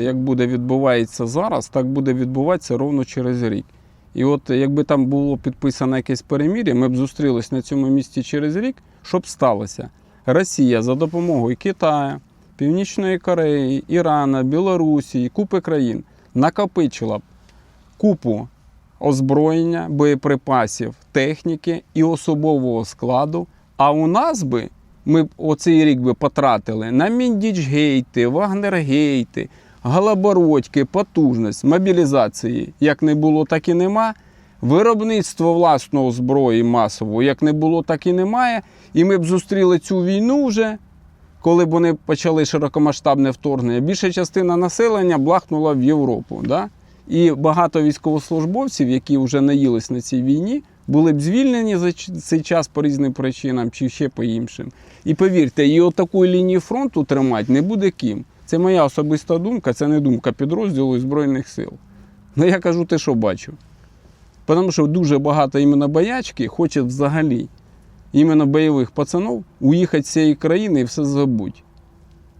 Як буде відбувається зараз, так буде відбуватися ровно через рік. І от якби там було підписано якесь перемір'я, ми б зустрілись на цьому місці через рік, що б сталося? Росія за допомогою Китаю, Північної Кореї, Ірана, Білорусі купи країн накопичила б купу озброєння, боєприпасів, техніки і особового складу. А у нас би ми б оцей рік би потратили на Міндічгейти, Вагнергейти, Галабородьки, потужність, мобілізації, як не було, так і нема. Виробництво власного зброї масового, як не було, так і немає. І ми б зустріли цю війну вже, коли б вони почали широкомасштабне вторгнення. Більша частина населення блахнула в Європу. Да? І багато військовослужбовців, які вже наїлись на цій війні, були б звільнені за цей час по різним причинам чи ще по іншим. І повірте, і отакої лінії фронту тримати не буде ким. Це моя особиста думка, це не думка підрозділу і Збройних сил. Ну я кажу те, що бачу. Тому що дуже багато іменно боячки хочуть взагалі, іменно бойових пацанів, уїхати з цієї країни і все забудь.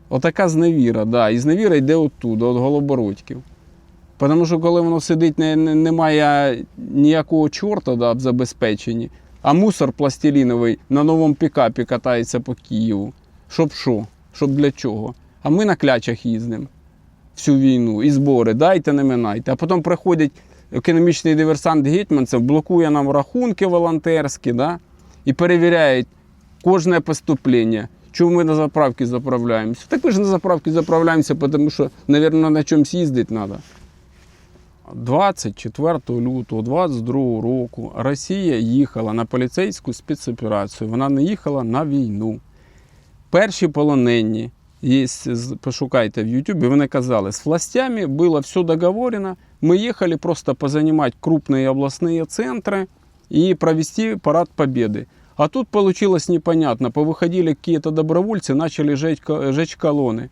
Отака зневіра, да. І зневіра йде оттуда, от голобородьків. Тому що коли воно сидить, не, не, немає ніякого чорта да, в забезпеченні, а мусор пластиліновий на новому пікапі катається по Києву. Щоб що? Щоб для чого? А ми на клячах їздимо всю війну і збори, дайте, не минайте. А потім приходять економічний диверсант Гетьманцев, блокує нам рахунки волонтерські, да? і перевіряють кожне поступлення. Чому ми на заправки заправляємося? Так ми ж на заправки заправляємося, тому що, мабуть, на чомусь їздити треба. 24 лютого 22 року Росія їхала на поліцейську спецоперацію. Вона не їхала на війну. Перші полонені, є, з- пошукайте в Ютубі, вони казали, з властями було все договорено. Мы ехали просто позанимать крупные областные центры и провести парад победы. А тут получилось непонятно. Повыходили какие-то добровольцы, начали жечь, ко- жечь колонны.